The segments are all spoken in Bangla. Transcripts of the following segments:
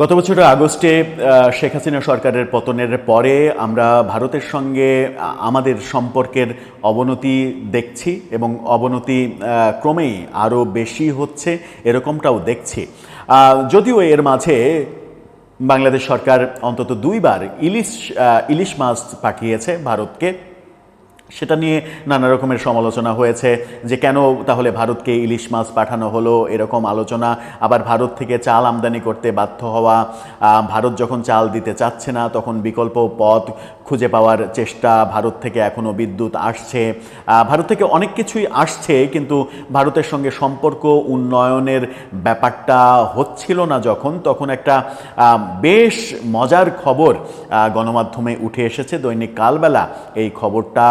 গত বছরের আগস্টে শেখ হাসিনা সরকারের পতনের পরে আমরা ভারতের সঙ্গে আমাদের সম্পর্কের অবনতি দেখছি এবং অবনতি ক্রমেই আরও বেশি হচ্ছে, এরকমটাও দেখছি। যদিও এর মাঝে বাংলাদেশ সরকার অন্তত দুইবার ইলিশ ইলিশ মাছ পাঠিয়েছে ভারতকে। সেটা নিয়ে নানা রকমের সমালোচনা হয়েছে যে কেন তাহলে ভারতকে ইলিশ মাছ পাঠানো হলো এরকম আলোচনা, আবার ভারত থেকে চাল আমদানি করতে বাধ্য হওয়া ভারত যখন চাল দিতে চাচ্ছে না তখন বিকল্প পথ খুঁজে পাওয়ার চেষ্টা ভারত থেকে এখনও বিদ্যুৎ আসছে। ভারত থেকে অনেক কিছুই আসছে, কিন্তু ভারতের সঙ্গে সম্পর্ক, উন্নয়নের ব্যাপারটা হচ্ছিল না যখন। তখন একটা বেশ মজার খবর গণমাধ্যমে উঠে এসেছে। দৈনিক কালবেলা এই খবরটা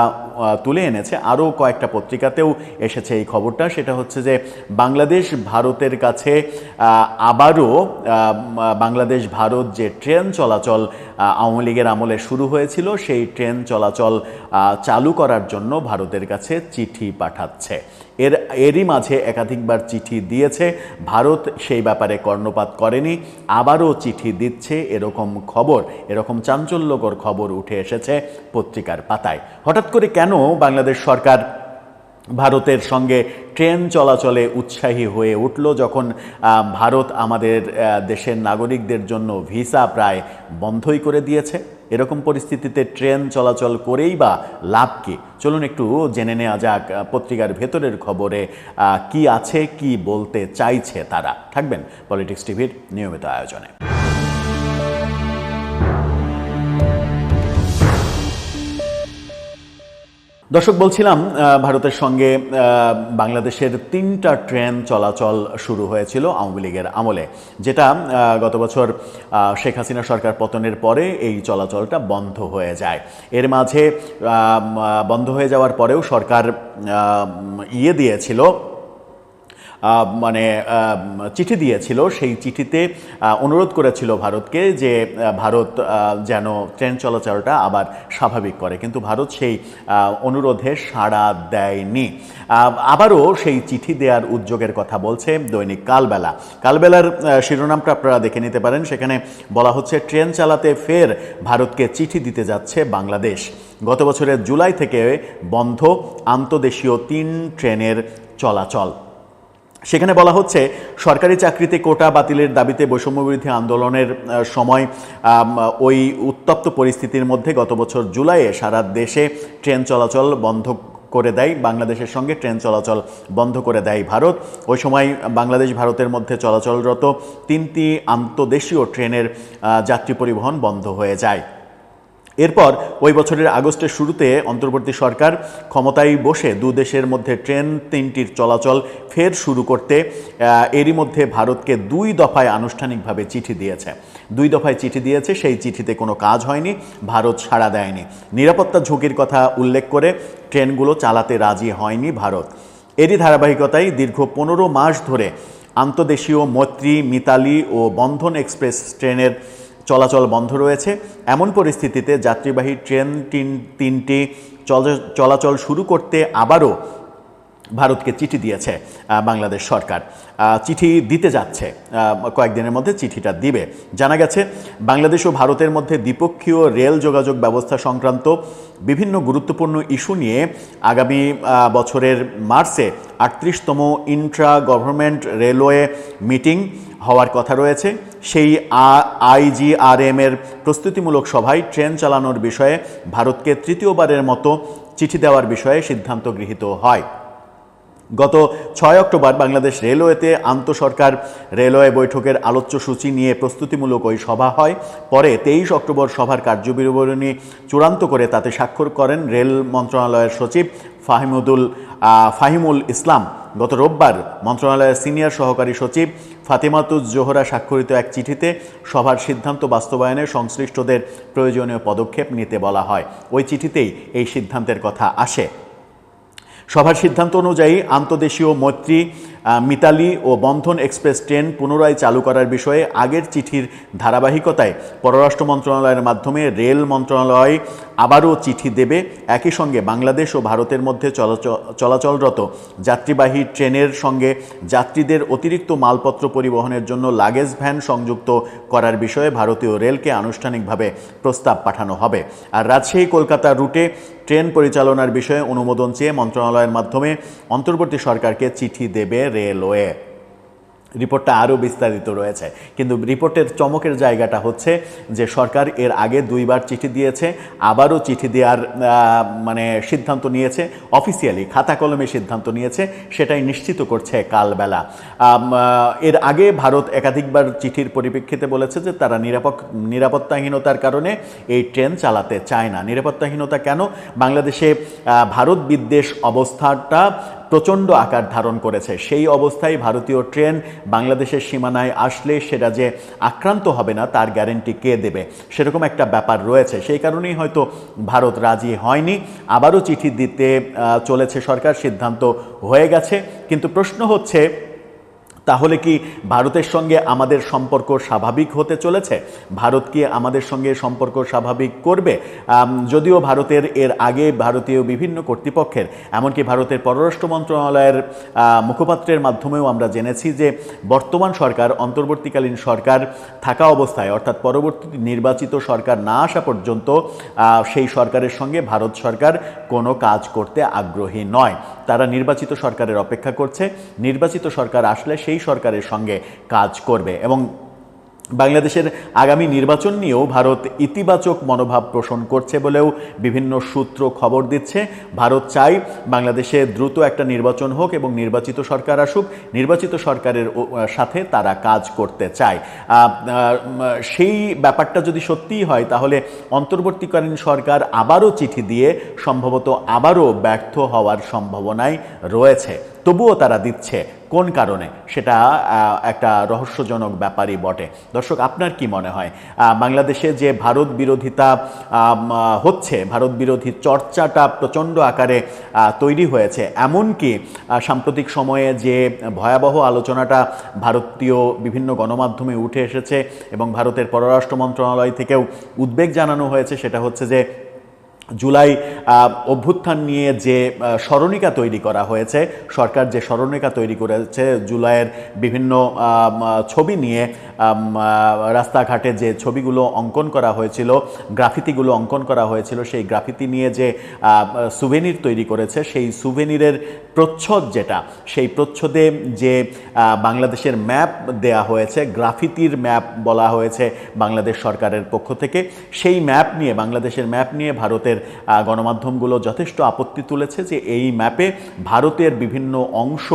তুলে এনেছে। আরও কয়েকটা পত্রিকাতেও এসেছে এই খবরটা। সেটা হচ্ছে যে, বাংলাদেশ ভারতের কাছে আবারও বাংলাদেশ ভারত যে ট্রেন চলাচল আওয়ামী লীগের আমলে শুরু হয়েছিল সেই ট্রেন চলাচল চালু করার জন্য ভারতের কাছে চিঠি পাঠাচ্ছে। এর, এরই মাঝে একাধিকবার চিঠি দিয়েছে। ভারত সেই ব্যাপারে কর্ণপাত করেনি, আবারও চিঠি দিচ্ছে, এরকম খবর, এরকম চাঞ্চল্যকর খবর উঠে এসেছে পত্রিকার পাতায়। হঠাৎ করে কেন বাংলাদেশ সরকার ভারতের সঙ্গে ট্রেন চলাচলে উৎসাহী হয়ে উঠল যখন ভারত আমাদের দেশের নাগরিকদের জন্য ভিসা প্রায় বন্ধই করে দিয়েছে? এরকম পরিস্থিতিতে ট্রেন চলাচল করেই বা লাভ কী? চলুন একটু জেনে নেওয়া যাক পত্রিকার ভেতরের খবরে কি আছে, কি বলতে চাইছে তারা। থাকবেন পলিটিক্স টিভির নিয়মিত আয়োজনে। দর্শক, বলছিলাম ভারতের সঙ্গে বাংলাদেশের তিনটা ট্রেন চলাচল শুরু হয়েছিল আওয়ামী লীগের আমলে, যেটা গত বছর শেখ হাসিনা সরকার পতনের পরে এই চলাচলটা বন্ধ হয়ে যায়। এর মাঝে বন্ধ হয়ে যাওয়ার পরেও সরকার ইয়ে দিয়েছিল মানে চিঠি দিয়েছিল, সেই চিঠিতে অনুরোধ করেছিল ভারতকে যে ভারত যেন ট্রেন চলাচলটা আবার স্বাভাবিক করে। কিন্তু ভারত সেই অনুরোধে সাড়া দেয়নি। আবারও সেই চিঠি দেওয়ার উদ্যোগের কথা বলছে দৈনিক কালবেলা। কালবেলার শিরোনামটা আপনারা দেখে নিতে পারেন। সেখানে বলা হচ্ছে, ট্রেন চালাতে ফের ভারতকে চিঠি দিতে যাচ্ছে বাংলাদেশ। গত বছরের জুলাই থেকে বন্ধ আন্তদেশীয় তিন ট্রেনের চলাচল। সেখানে বলা হচ্ছে, সরকারি চাকরিতে কোটা বাতিলের দাবিতে বৈষম্যবিরোধী আন্দোলনের সময় ওই উত্তপ্ত পরিস্থিতির মধ্যে গত বছর জুলাইয়ে সারা দেশে ট্রেন চলাচল বন্ধ করে দেয়, বাংলাদেশের সঙ্গে ট্রেন চলাচল বন্ধ করে দেয় ভারত। ওই সময় বাংলাদেশ ভারতের মধ্যে চলাচলরত তিনটি আন্তদেশীয় ট্রেনের যাত্রী পরিবহন বন্ধ হয়ে যায়। এরপর ওই বছরের আগস্টের শুরুতে অন্তর্বর্তী সরকার ক্ষমতায় বসে দু দেশের মধ্যে ট্রেন তিনটির চলাচল ফের শুরু করতে এরই মধ্যে ভারতকে দুই দফায় আনুষ্ঠানিকভাবে চিঠি দিয়েছে। দুই দফায় চিঠি দিয়েছে, সেই চিঠিতে কোনো কাজ হয়নি, ভারত সাড়া দেয়নি। নিরাপত্তা ঝুঁকির কথা উল্লেখ করে ট্রেনগুলো চালাতে রাজি হয়নি ভারত। এরই ধারাবাহিকতায় দীর্ঘ পনেরো মাস ধরে আন্তদেশীয় মৈত্রী, মিতালি ও বন্ধন এক্সপ্রেস ট্রেনের চলাচল বন্ধ রয়েছে। এমন পরিস্থিতিতে যাত্রীবাহী ট্রেন তিন, তিনটি চল- চলাচল শুরু করতে আবারও ভারতকে চিঠি দিয়েছে বাংলাদেশ সরকার। চিঠি দিতে যাচ্ছে কয়েকদিনের মধ্যে চিঠিটা দিবে। জানা গেছে, বাংলাদেশ ও ভারতের মধ্যে দ্বিপক্ষীয় রেল যোগাযোগ ব্যবস্থা সংক্রান্ত বিভিন্ন গুরুত্বপূর্ণ ইস্যু নিয়ে আগামী বছরের মার্চে আটত্রিশতম ইন্ট্রা গভর্নমেন্ট রেলওয়ে মিটিং হওয়ার কথা রয়েছে। সেই আইজিআরএম এর প্রস্তুতিমূলক সভায় ট্রেন চালানোর বিষয়ে ভারতকে তৃতীয়বারের মতো চিঠি দেওয়ার বিষয়ে সিদ্ধান্ত গৃহীত হয়। গত ছয় অক্টোবর বাংলাদেশ রেলওয়েতে আন্তঃসরকার রেলওয়ে বৈঠকের আলোচ্য সূচি নিয়ে প্রস্তুতিমূলক ওই সভা হয়। পরে তেইশ অক্টোবর সভার কার্যবিবরণী চূড়ান্ত করে তাতে স্বাক্ষর করেন রেল মন্ত্রণালয়ের সচিব ফাহিমুদুল ফাহিমুল ইসলাম। গত রোববার মন্ত্রণালয়ের সিনিয়র সহকারী সচিব ফাতেমাতুজ জোহরা স্বাক্ষরিত এক চিঠিতে সভার সিদ্ধান্ত বাস্তবায়নে সংশ্লিষ্টদের প্রয়োজনীয় পদক্ষেপ নিতে বলা হয়। ওই চিঠিতেই এই সিদ্ধান্তের কথা আসে। সভার সিদ্ধান্ত অনুযায়ী আন্তদেশীয় মৈত্রী মিতালি ও বন্ধন এক্সপ্রেস ট্রেন পুনরায় চালু করার বিষয়ে আগের চিঠির ধারাবাহিকতায় পররাষ্ট্র মন্ত্রণালয়ের মাধ্যমে রেল মন্ত্রণালয় আবারও চিঠি দেবে। একই সঙ্গে বাংলাদেশ ও ভারতের মধ্যে চলাচ- চলাচলরত যাত্রীবাহী ট্রেনের সঙ্গে যাত্রীদের অতিরিক্ত মালপত্র পরিবহনের জন্য লাগেজ ভ্যান সংযুক্ত করার বিষয়ে ভারতীয় রেলকে আনুষ্ঠানিকভাবে প্রস্তাব পাঠানো হবে। আর রাজশাহী কলকাতা রুটে ট্রেন পরিচালনার বিষয়ে অনুমোদন চেয়ে মন্ত্রণালয়ের মাধ্যমে অন্তর্বর্তী সরকারকে চিঠি দেবে রেলওয়ে। রিপোর্টটা আরও বিস্তারিত রয়েছে। কিন্তু রিপোর্টের চমকের জায়গাটা হচ্ছে যে সরকার এর আগে দুইবার চিঠি দিয়েছে, আবারও চিঠি দেওয়ার মানে সিদ্ধান্ত নিয়েছে অফিসিয়ালি খাতা কলমে সিদ্ধান্ত নিয়েছে, সেটাই নিশ্চিত করছে কালবেলা। এর আগে ভারত একাধিকবার চিঠির পরিপ্রেক্ষিতে বলেছে যে তারা নিরাপক, নিরাপত্তাহীনতার কারণে এই ট্রেন চালাতে চায় না। নিরাপত্তাহীনতা কেন? বাংলাদেশে ভারত বিদ্বেষ অবস্থাটা প্রচণ্ড আকার ধারণ করেছে। সেই অবস্থায় ভারতীয় ট্রেন বাংলাদেশের সীমানায় আসলে সেটা যে আক্রান্ত হবে না, তার গ্যারেন্টি কে দেবে? সেরকম একটা ব্যাপার রয়েছে। সেই কারণেই হয়তো ভারত রাজি হয়নি। আবারও চিঠি দিতে চলেছে সরকার, সিদ্ধান্ত হয়ে গেছে। কিন্তু প্রশ্ন হচ্ছে তাহলে কি ভারতের সঙ্গে আমাদের সম্পর্ক স্বাভাবিক হতে চলেছে? ভারত কি আমাদের সঙ্গে সম্পর্ক স্বাভাবিক করবে? যদিও ভারতের এর আগে ভারতীয় বিভিন্ন কর্তৃপক্ষের, এমনকি ভারতের পররাষ্ট্র মন্ত্রণালয়ের মুখপাত্রের মাধ্যমেও আমরা জেনেছি যে বর্তমান সরকার, অন্তর্বর্তীকালীন সরকার থাকা অবস্থায়, অর্থাৎ পরবর্তী নির্বাচিত সরকার না আসা পর্যন্ত সেই সরকারের সঙ্গে ভারত সরকার কোনো কাজ করতে আগ্রহী নয়। তারা নির্বাচিত সরকারের অপেক্ষা করছে। নির্বাচিত সরকার আসলে সেই সরকারের সঙ্গে কাজ করবে। এবং বাংলাদেশের আগামী নির্বাচন নিয়েও ভারত ইতিবাচক মনোভাব পোষণ করছে বলেও বিভিন্ন সূত্র খবর দিচ্ছে। ভারত চাই বাংলাদেশে দ্রুত একটা নির্বাচন হোক এবং নির্বাচিত সরকার আসুক, নির্বাচিত সরকারের সাথে তারা কাজ করতে চায়। সেই ব্যাপারটা যদি সত্যিই হয়, তাহলে অন্তর্বর্তীকালীন সরকার আবারও চিঠি দিয়ে সম্ভবত আবারও ব্যর্থ হওয়ার সম্ভাবনাই রয়েছে। তবুও তারা দিচ্ছে। কোন কারণে? সেটা একটা রহস্যজনক ব্যাপারই বটে। দর্শক, আপনার কি মনে হয়? বাংলাদেশে যে ভারত বিরোধিতা হচ্ছে, ভারত বিরোধী চর্চাটা প্রচণ্ড আকারে তৈরি হয়েছে এমনকি সাম্প্রতিক সময়ে যে ভয়াবহ আলোচনাটা ভারতীয় বিভিন্ন গণমাধ্যমে উঠে এসেছে এবং ভারতের পররাষ্ট্র মন্ত্রণালয় থেকেও উদ্বেগ জানানো হয়েছে, সেটা হচ্ছে যে জুলাই অভ্যুত্থান নিয়ে যে স্মরণিকা তৈরি করা হয়েছে সরকার যে স্মরণিকা তৈরি করেছে জুলাইয়ের বিভিন্ন ছবি নিয়ে রাস্তাঘাটে যে ছবিগুলো অঙ্কন করা হয়েছিল গ্রাফিতিগুলো অঙ্কন করা হয়েছিল সেই গ্রাফিতি নিয়ে যে সুভেনির তৈরি করেছে সেই সুভেনিরের প্রচ্ছদ যেটা সেই প্রচ্ছদে যে বাংলাদেশের ম্যাপ দেয়া হয়েছে গ্রাফিতির ম্যাপ বলা হয়েছে বাংলাদেশ সরকারের পক্ষ থেকে সেই ম্যাপ নিয়ে বাংলাদেশের ম্যাপ নিয়ে ভারতের আহ, গণমাধ্যমগুলো যথেষ্ট আপত্তি তুলেছে যে এই ম্যাপে ভারতের বিভিন্ন অংশ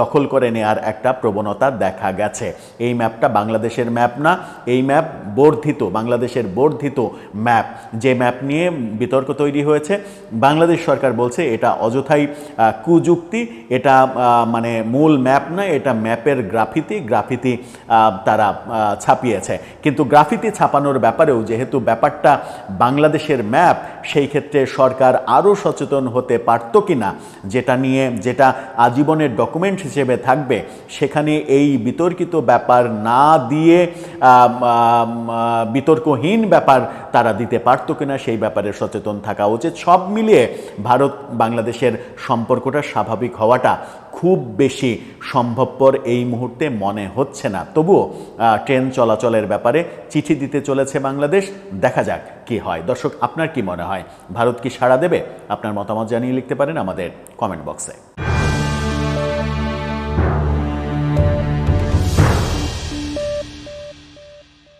দখল করে নেয়ার একটা প্রবণতা দেখা গেছে। এই ম্যাপটা বাংলাদেশের ম্যাপ না, এই ম্যাপ বর্ধিত, বাংলাদেশের বর্ধিত ম্যাপ। যে ম্যাপ নিয়ে বিতর্ক তৈরি হয়েছে, বাংলাদেশ সরকার বলছে এটা অযথাই কুযুক্তি, এটা মানে মূল ম্যাপ না, এটা ম্যাপের গ্রাফিতি গ্রাফিতি তারা ছাপিয়েছে। কিন্তু গ্রাফিতি ছাপানোর ব্যাপারেও যেহেতু ব্যাপারটা বাংলাদেশের ম্যাপ, সেই ক্ষেত্রে সরকার আরও সচেতন হতে পারত কি না যেটা নিয়ে যেটা আজীবনের ডকুমেন্ট হিসেবে থাকবে, সেখানে এই বিতর্কিত ব্যাপার না দিয়ে বিতর্কহীন ব্যাপার তারা দিতে পারত কিনা, সেই ব্যাপারে সচেতন থাকা উচিত। সব মিলিয়ে ভারত বাংলাদেশের সম্পর্কটা স্বাভাবিক হওয়াটা খুব বেশি সম্ভবপর এই মুহূর্তে মনে হচ্ছে না। তবুও ট্রেন চলাচলের ব্যাপারে চিঠি দিতে চলেছে বাংলাদেশ। দেখা যাক কি হয়। দর্শক, আপনার কি মনে হয়? ভারত কি সাড়া দেবে? আপনার মতামত জানিয়ে লিখতে পারেন আমাদের কমেন্ট বক্সে।